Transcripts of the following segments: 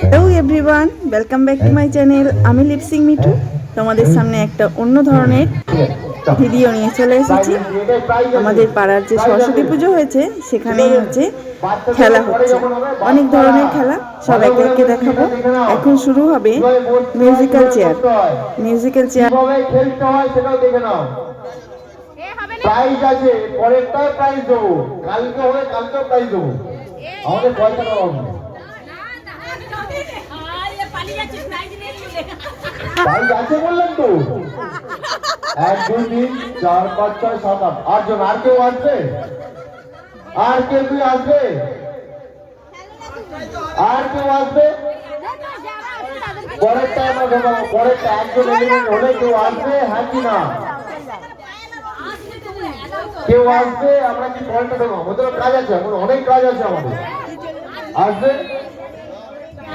Hello everyone welcome back to my channel আমি লিপসিং মিঠু তোমাদের সামনে একটা অন্য ধরনের ভিডিও নিয়ে চলে এসেছি। আমাদের পাড়ার যে সরস্বতী পুজো হয়েছে সেখানেই হচ্ছে খেলা হচ্ছে। অনেক ধরনের খেলা সব একে একে দেখাবো। এখন শুরু হবে মিউজিক্যাল চেয়ার মিউজিক্যাল চেয়ার কীভাবে খেলতে হয় সেটাও দেখে নাও। প্রাইজ আছে পরেরটাও প্রাইজ দেবো। কালকে হলে কালকেও প্রাইজ দেবো। আমাদের পয়সা প্রাইজ আছে বললেন তো। এক, দুই, তিন, চার, পাঁচ, ছয়, সাত, আট। আটজন। আর কেউ আসবে? আর কেউ তুই আসবে? আর কেউ আসবে? পরেরটা আমরা ঢোকাবো পরেরটা একজন এলিমেন্ট হলে কেউ আসবে? হ্যাঁ কি না? কেউ আসবে? আমরা কি পয়েন্টটা দেবো আমাদের কাজ আছে। এখন অনেক কাজ আছে আমাদের। আসবে?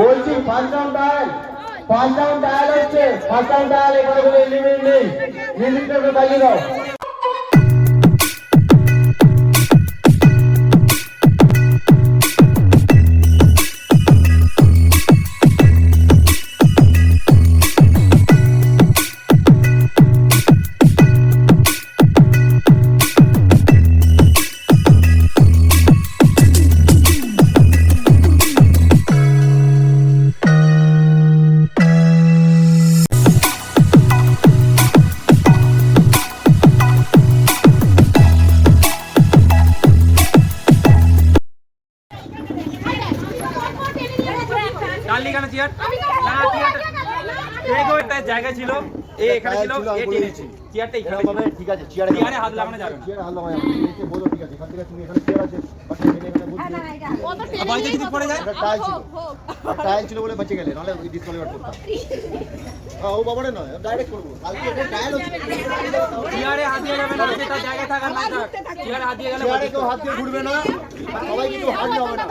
বলছি first down dial. First down dial হচ্ছে ফার্স্ট ডাউন ডায়াল এখানে কোনো এলিমেন্ট নেই। মিউজিকটা বাজিয়ে দাও। ছিল এই এখানে ছিল এ টেনেছি চেয়ারটা এখানে ছিল। ঠিক আছে চেয়ারে চেয়ারে হাত লাগানো যাবে না চেয়ারে হাত লাগানো যাবে না। বলো ঠিক আছে এখান থেকে তুমি এখানে চেয়ার আছে বাচ্চা এখানে এখানে বসবে আর বাড়িতে যদি পড়ে যায় টাইল ছিল টাইল ছিল বলে বেঁচে গেলে নাহলে ডিসকোয়ালিফাই করতাম ও বাবারে নয় ডাইরেক্ট করব কালকে এটা টাইল হচ্ছে চেয়ারে হাত দিয়ে যাবে না যেটা জায়গায় থাকার না চেয়ারে হাত দিয়ে গেলে চেয়ারে কেউ হাত দিয়ে ঘুরবে না সবাই কিন্তু হাত দিয়ে হবে না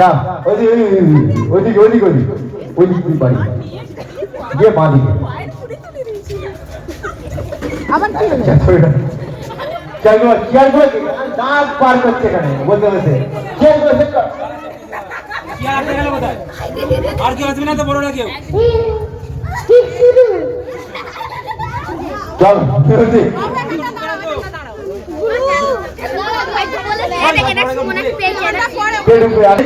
যা ওইদিকে ওইদিকে ওইদিকে ওইদিকে ওইদিকে তুই বাড়ি গিয়ে বাঁ দিকে আবার কি চেয়ারগুলো দাঁত পার করছে এখানে বলতে বলতে সেট কর চেয়ার আর কেউ আসবে না তো বড়রা কেউ চল ফেরোতে কে আরে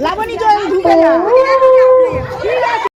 লাবণী জল ঢুকে যা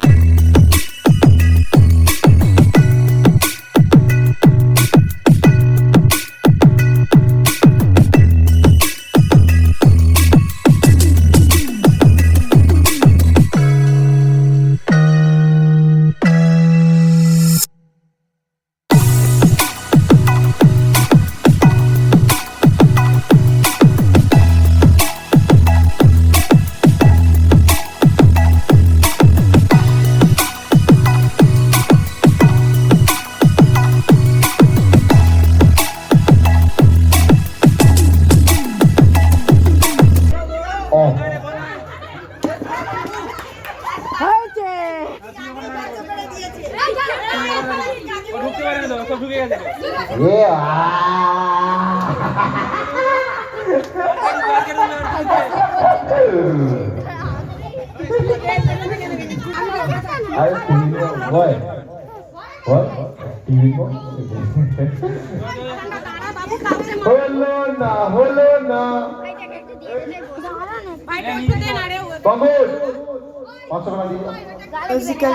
হলো না হলো না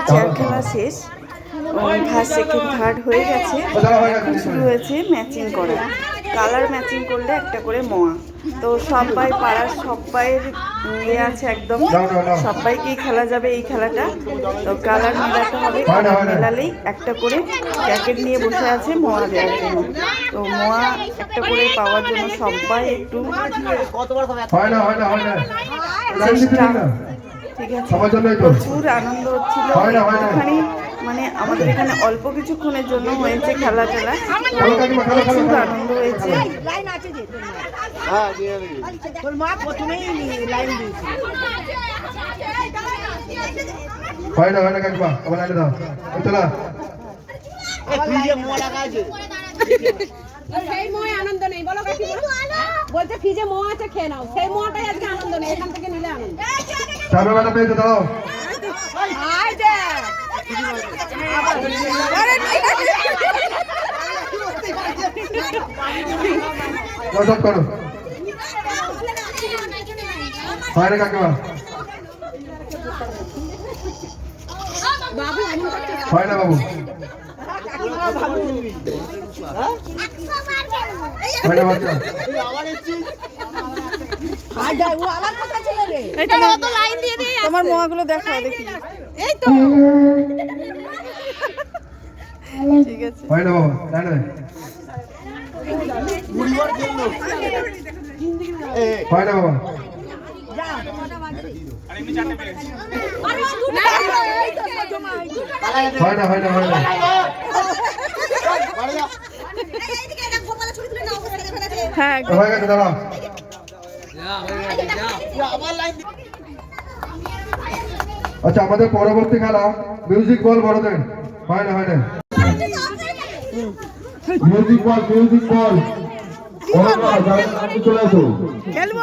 চেয়ার খেলা শেষ সেকেন্ড হয়ে গেছে। শুরু হয়েছে ম্যাচিং করা। কালার ম্যাচিং করলে একটা করে মোয়া। তো সবাই পাড়ার সবাইয়ের ইয়ে আছে একদম। সবাইকেই খেলা যাবে এই খেলাটা। তো কালার মেলাতে হবে কালার মেলালেই একটা করে প্যাকেট নিয়ে বসে আছে মোয়া দেওয়ার জন্য। তো মোয়া একটা করে পাওয়ার জন্য সবাই একটু চেষ্টা। ঠিক আছে। প্রচুর আনন্দ হচ্ছিল। হয় মানে আমাদের এখানে অল্প কিছুক্ষণের জন্য হয়েছে খেলা টেলা। প্রচুর আনন্দ হয়েছে। তোর মা প্রথমেই লাইন দিয়েছে। হয় না হয় না কাকিমা আবার লাইনে দাও। চলা। সেই মোয় আনন্দ নেই। বলো বলছে ফ্রিজে মো আছে খেয়ে নাও। সেই মোটাই আজকে আনন্দ নেই। এখান থেকে নিলে আনন্দ। দাও করো। হয় না কাকিমা বাবু? হয় না তোমার মোয়াগুলো দেখো দেখি। এই তো। ঠিক আছে। হয় না বাবা। হয় না বাবা। হয় না হয় না হয় না। হ্যাঁ হয়ে গেছে দাঁড়াও। আচ্ছা আমাদের পরবর্তী খেলা মিউজিক বল বড়দের। হয় না হয় না। মিউজিক বল মিউজিক বল চলে আসো। খেলব।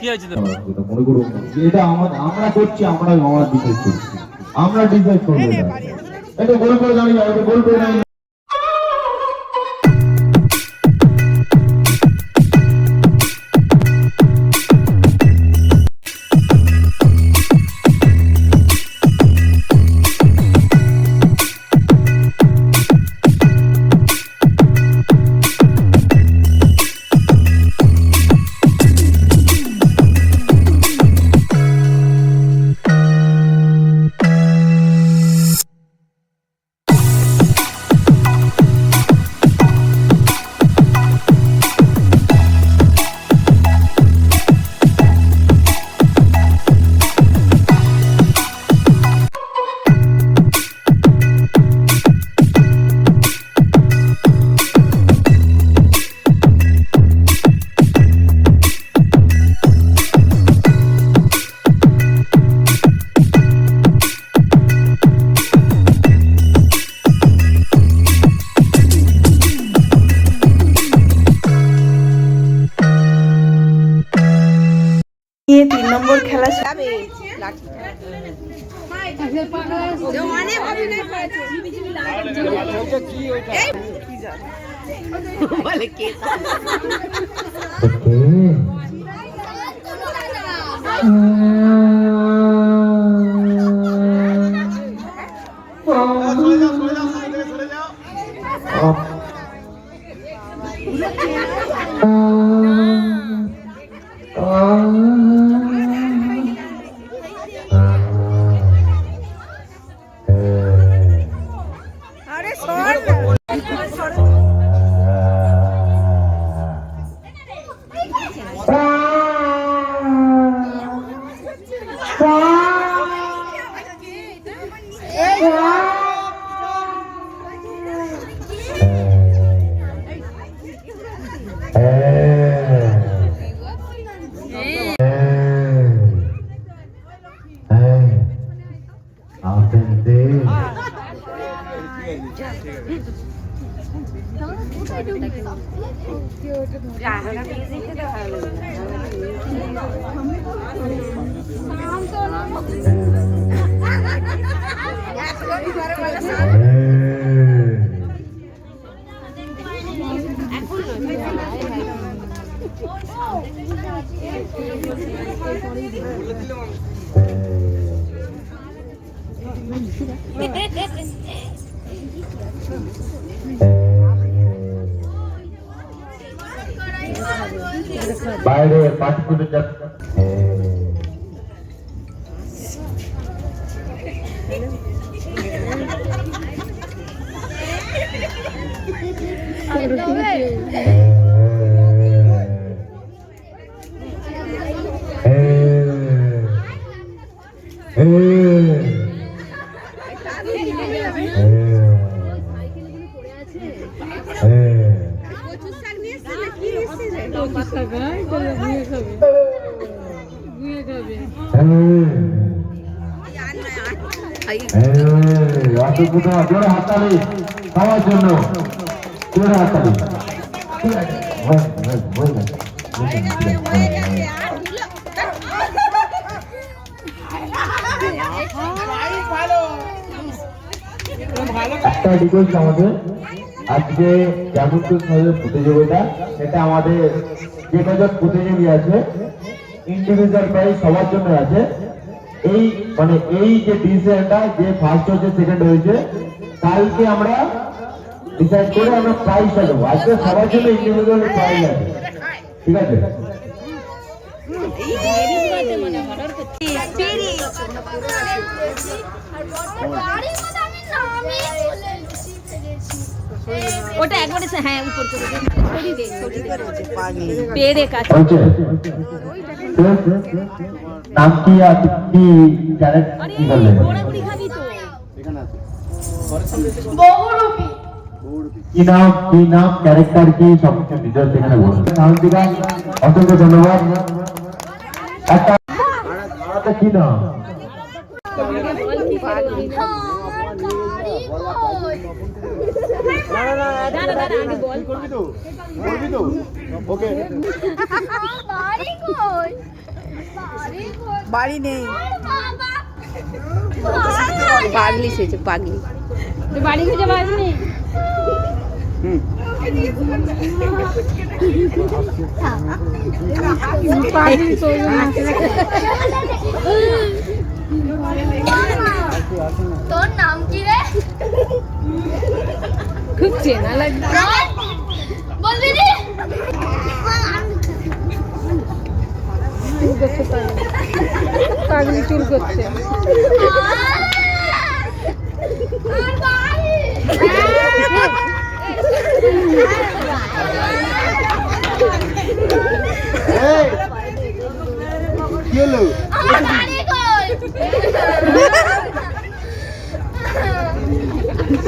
কি হয়েছে এটা মনে আমরা আমরা করছি আমরা আমরা ডিসাইড করছি। আমরা ডিসাইড করব এটা। এটা গোল করে দাঁড়িয়ে গোল করে কে তিন নম্বর খেলা যাবে। Oh. অভিনয় করেছে పాఠకుడిగా Tá vendo? যাচ্ছে জোরে হাততালি সবার জন্য জোরে হাততালি। একটা রিকোয়েস্ট আমাদের আজকে প্রতিযোগিতা এটা আমাদের যে কজন প্রতিযোগী আছে ইন্ডিভিজুয়াল প্রাইজ সবার জন্য আছে এই মানে এই যে ডিসিশনটা যে ফার্স্ট হয়েছে সেকেন্ড হয়েছে কালকে আমরা ডিসাইড করে আমরা প্রাইজটা দেবো। আজকে সবার জন্য ইন্ডিভিজুয়াল প্রাইজ আছে। ঠিক আছে? ওটা একবারে হ্যাঁ উপর করে। পেরে কাছে নাম কি আর কি বললেন নাম কি নাম ক্যারেক্টার কি সব কিছু ডিটেলস এখানে বলুন। সাহন্তিকা অসংখ্য ধন্যবাদ। একটা কি নাম? বাড়ি নেই। পাগলি সেছে পাগলি। বাড়ি খুঁজে পাসনি? তোর নাম কি রে? খুব চেনা লাগবে পাগলি চুল করছে। আর বাড়ি আমার বাড়ি কই